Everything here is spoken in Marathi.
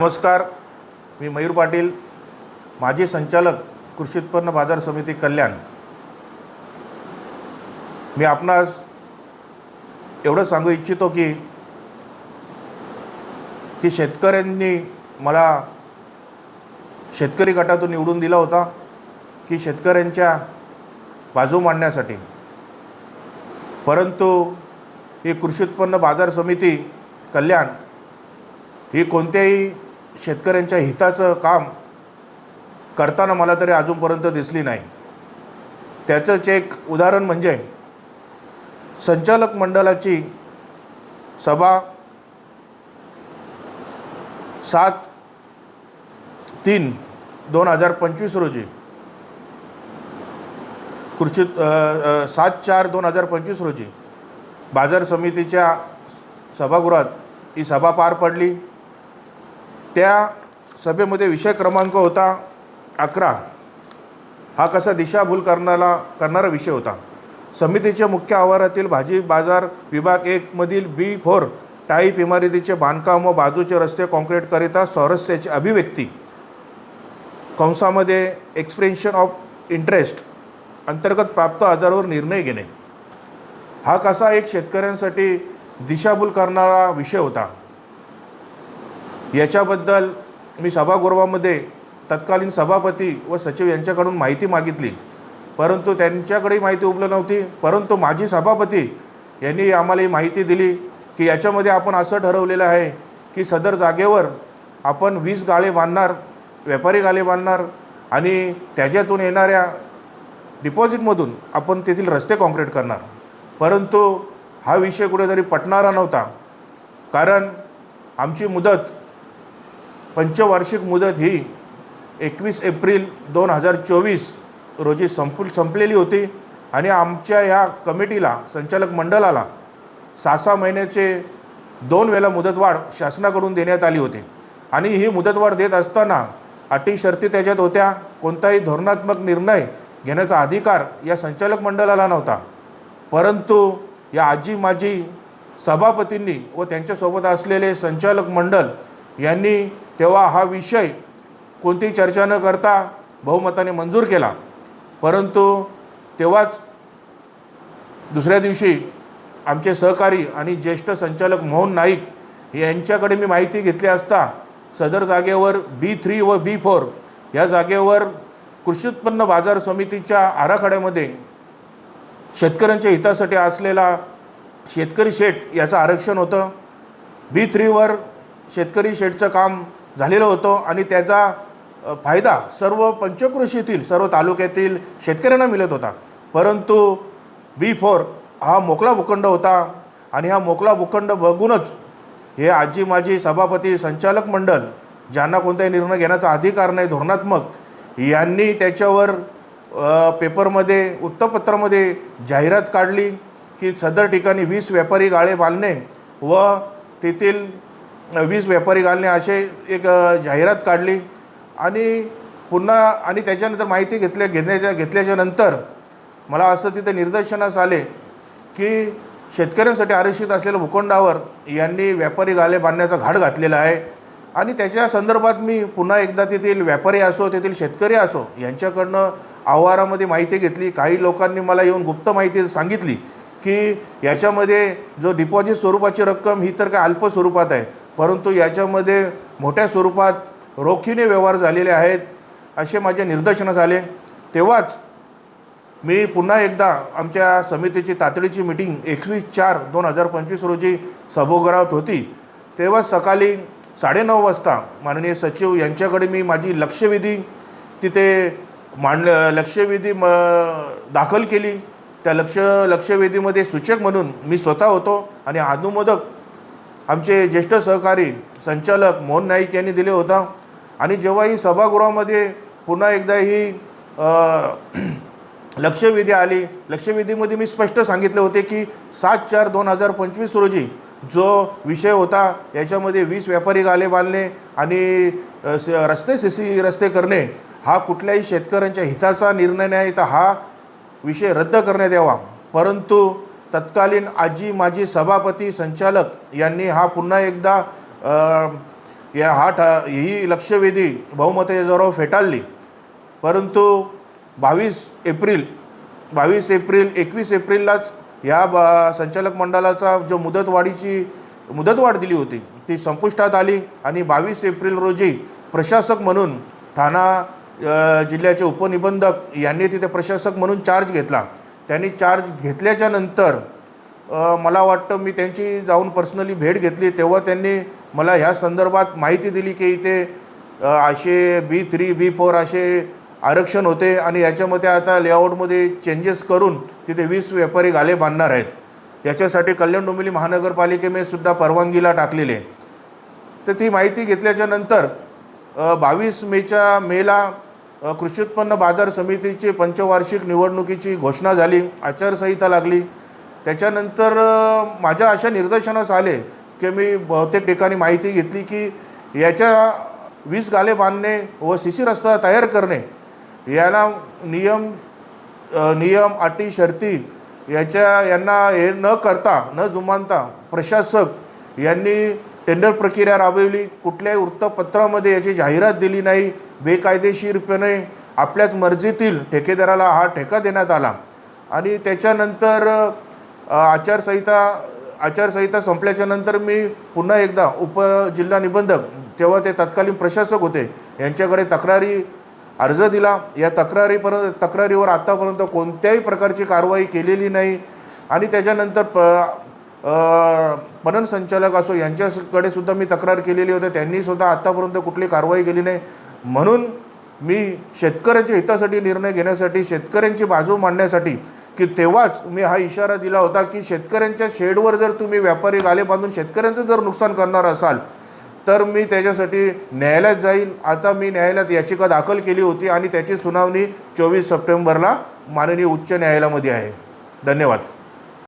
नमस्कार मी मयूर पाटील माजी संचालक कृषी उत्पन्न बाजार समिती कल्याण. मी आपणास एवढं सांगू इच्छितो की की शेतकऱ्यांनी मला शेतकरी गटातून निवडून दिला होता की शेतकऱ्यांच्या बाजू मांडण्यासाठी. परंतु ही कृषी उत्पन्न बाजार समिती कल्याण ही कोणत्याही शेतकऱ्यांच्या हिताचं काम करताना मला तरी अजूनपर्यंत दिसली नाही. त्याचंच एक उदाहरण म्हणजे संचालक मंडळाची सभा सात तीन दोन हजार पंचवीस रोजी कृषी सात चार दोन हजार पंचवीस रोजी बाजार समितीच्या सभागृहात ही सभा पार पडली. त्या सभेमध्ये विषय क्रमांक होता अकरा. हा कसा दिशाभूल करणारा करणारा विषय होता? समितीच्या मुख्य आवारातील भाजी बाजार विभाग एकमधील बी फोर टाईप इमारतीचे बांधकाम व बाजूचे रस्ते कॉन्क्रीटकरिता स्वारस्याची अभिव्यक्ती. कंसामध्ये एक्सप्रेन्शन ऑफ इंटरेस्ट अंतर्गत प्राप्त आजारावर निर्णय घेणे. हा कसा एक शेतकऱ्यांसाठी दिशाभूल करणारा विषय होता? याच्याबद्दल मी सभागृहामध्ये तत्कालीन सभापती व सचिव यांच्याकडून माहिती मागितली. परंतु त्यांच्याकडे माहिती उपलब्ध नव्हती. परंतु माजी सभापती यांनी आम्हाला ही माहिती दिली की याच्यामध्ये आपण असं ठरवलेलं आहे की सदर जागेवर आपण वीस गाळे बांधणार व्यापारी गाळे बांधणार आणि त्याच्यातून येणाऱ्या डिपॉझिटमधून आपण तेथील रस्ते कॉन्क्रीट करणार. परंतु हा विषय कुठेतरी पटणारा नव्हता. कारण आमची मुदत पंचवार्षिक मुदत ही एकवीस एप्रिल दोन हजार चोवीस रोजी संप संपलेली होती आणि आमच्या या कमिटीला संचालक मंडळाला सहा सहा महिन्याचे दोन वेळा मुदतवाढ शासनाकडून देण्यात आली होती. आणि ही मुदतवाढ देत असताना अटी शर्ती त्याच्यात होत्या. कोणताही धोरणात्मक निर्णय घेण्याचा अधिकार या संचालक मंडळाला नव्हता. परंतु या आजी माजी सभापतींनी व त्यांच्यासोबत असलेले संचालक मंडळ यांनी तेव्हा हा विषय कोणतीही चर्चा न करता बहुमताने मंजूर केला. परंतु तेव्हाच दुसऱ्या दिवशी आमचे सहकारी आणि ज्येष्ठ संचालक मोहन नाईक यांच्याकडे मी माहिती घेतली असता सदर जागेवर बी थ्री व बी फोर या जागेवर कृषी उत्पन्न बाजार समितीच्या आराखड्यामध्ये शेतकऱ्यांच्या हितासाठी असलेला शेतकरी शेट याचं आरक्षण होतं. बी थ्रीवर शेतकरी शेटचं काम झालेलं होतो आणि त्याचा फायदा सर्व पंचकृषीतील सर्व तालुक्यातील शेतकऱ्यांना मिळत होता. परंतु बी फोर हा मोकळा भूखंड होता आणि हा मोकळा भूखंड बघूनच हे आजी माजी सभापती संचालक मंडळ ज्यांना कोणताही निर्णय घेण्याचा अधिकार नाही धोरणात्मक यांनी त्याच्यावर पेपरमध्ये वृत्तपत्रामध्ये जाहिरात काढली की सदर ठिकाणी वीस व्यापारी गाळे बांधणे व तेथील वीज वीस व्यापारी घालणे असे एक जाहिरात काढली. आणि पुन्हा आणि त्याच्यानंतर माहिती घेतल्या घेण्याच्या घेतल्याच्या नंतर मला असं तिथे निदर्शनास आले की शेतकऱ्यांसाठी आरक्षित असलेल्या भूखंडावर यांनी व्यापारी गाले बांधण्याचा घाट घातलेला आहे. आणि त्याच्या संदर्भात मी पुन्हा एकदा तेथील व्यापारी असो तेथील शेतकरी असो यांच्याकडनं आवारामध्ये माहिती घेतली. काही लोकांनी मला येऊन गुप्त माहिती सांगितली की याच्यामध्ये जो डिपॉझिट स्वरूपाची रक्कम ही तर काय अल्प स्वरूपात आहे. परंतु याच्यामध्ये मोठ्या स्वरूपात रोखीने व्यवहार झालेले आहेत असे माझे निदर्शनास झाले. तेव्हाच मी पुन्हा एकदा आमच्या समितीची तातडीची मिटिंग एकवीस चार दोन हजार पंचवीस रोजी सभागृहात होती. तेव्हा सकाळी साडेनऊ वाजता माननीय सचिव यांच्याकडे मी माझी लक्षवेधी तिथे मांड लक्षवेधी म दाखल केली. त्या लक्ष लक्षवेधीमध्ये सूचक म्हणून मी स्वतः होतो आणि अनुमोदक आमचे ज्येष्ठ सहकारी संचालक मोहन नाईक यांनी दिले होता. आणि जेव्हा ही सभागृहामध्ये पुन्हा एकदा ही लक्षवेधी आली लक्षवेधीमध्ये मी स्पष्ट सांगितले होते की सात चार दोन हजार पंचवीस रोजी जो विषय होता याच्यामध्ये वीस व्यापारी गाले बांधणे आणि स- रस्ते सी सी रस्ते करणे हा कुठल्याही शेतकऱ्यांच्या हिताचा निर्णय नाही तर हा विषय रद्द करण्यात यावा. परंतु तत्कालीन आजी माजी सभापती संचालक यांनी हा पुन्हा एकदा या हा ठा ही लक्षवेधी बहुमताच्या फेटाळली. परंतु बावीस एप्रिल बावीस एप्रिल एकवीस एप्रिललाच या बा संचालक मंडळाचा जो मुदतवाढीची मुदतवाढ दिली होती ती संपुष्टात आली आणि बावीस एप्रिल रोजी प्रशासक म्हणून ठाणा जिल्ह्याचे उपनिबंधक यांनी तिथे प्रशासक म्हणून चार्ज घेतला. त्यांनी चार्ज घेतल्याच्या नंतर मला वाटतं मी त्यांची जाऊन पर्सनली भेट घेतली. तेव्हा त्यांनी मला ह्या संदर्भात माहिती दिली की इथे असे बी थ्री बी फोर असे आरक्षण होते आणि याच्यामध्ये आता लेआउटमध्ये चेंजेस करून तिथे वीस व्यापारी गाले बांधणार आहेत. याच्यासाठी कल्याण डोंबिवली महानगरपालिकेने सुद्धा परवानगीला टाकलेले तर ती माहिती घेतल्याच्या नंतर बावीस मेच्या मेला कृषी उत्पन्न बाजार समितीची पंचवार्षिक निवडणुकीची घोषणा झाली आचारसंहिता लागली. त्याच्यानंतर माझ्या अशा निर्देशनास आले की मी बहुतेक ठिकाणी माहिती घेतली की याच्या वीस गाले बांधणे व सी सी रस्ता तयार करणे याला नियम नियम अटी शर्ती याच्या यांना हे न करता न जुमानता प्रशासक यांनी टेंडर प्रक्रिया राबवली. कुठल्याही वृत्तपत्रामध्ये याची जाहिरात दिली नाही. बेकायदेशीरपणे आपल्याच मर्जीतील ठेकेदाराला हा ठेका देण्यात आला. आणि त्याच्यानंतर आचारसंहिता आचारसंहिता संपल्याच्या नंतर मी पुन्हा एकदा उपजिल्हा निबंधक तेव्हा ते तत्कालीन प्रशासक होते यांच्याकडे तक्रारी अर्ज दिला. या तक्रारीपर्यंत तक्रारीवर आत्तापर्यंत कोणत्याही प्रकारची कारवाई केलेली नाही. आणि त्याच्यानंतर प मनन संचालक असो यांच्याकडे सुद्धा मी तक्रार केलेली होती. त्यांनी सुद्धा आत्तापर्यंत कुठली कारवाई केली नाही. म्हणून मी शेतकऱ्यांच्या हितासाठी निर्णय घेण्यासाठी शेतकऱ्यांची बाजू मांडण्यासाठी की तेव्हाच मी हा इशारा दिला होता की शेतकऱ्यांच्या शेडवर जर तुम्ही व्यापारी गाले बांधून शेतकऱ्यांचं जर नुकसान करणार असाल तर मी त्याच्यासाठी न्यायालयात जाईल आता मी न्यायालयात याचिका दाखल केली होती आणि त्याची सुनावणी चोवीस सप्टेंबरला माननीय उच्च न्यायालयामध्ये आहे. धन्यवाद.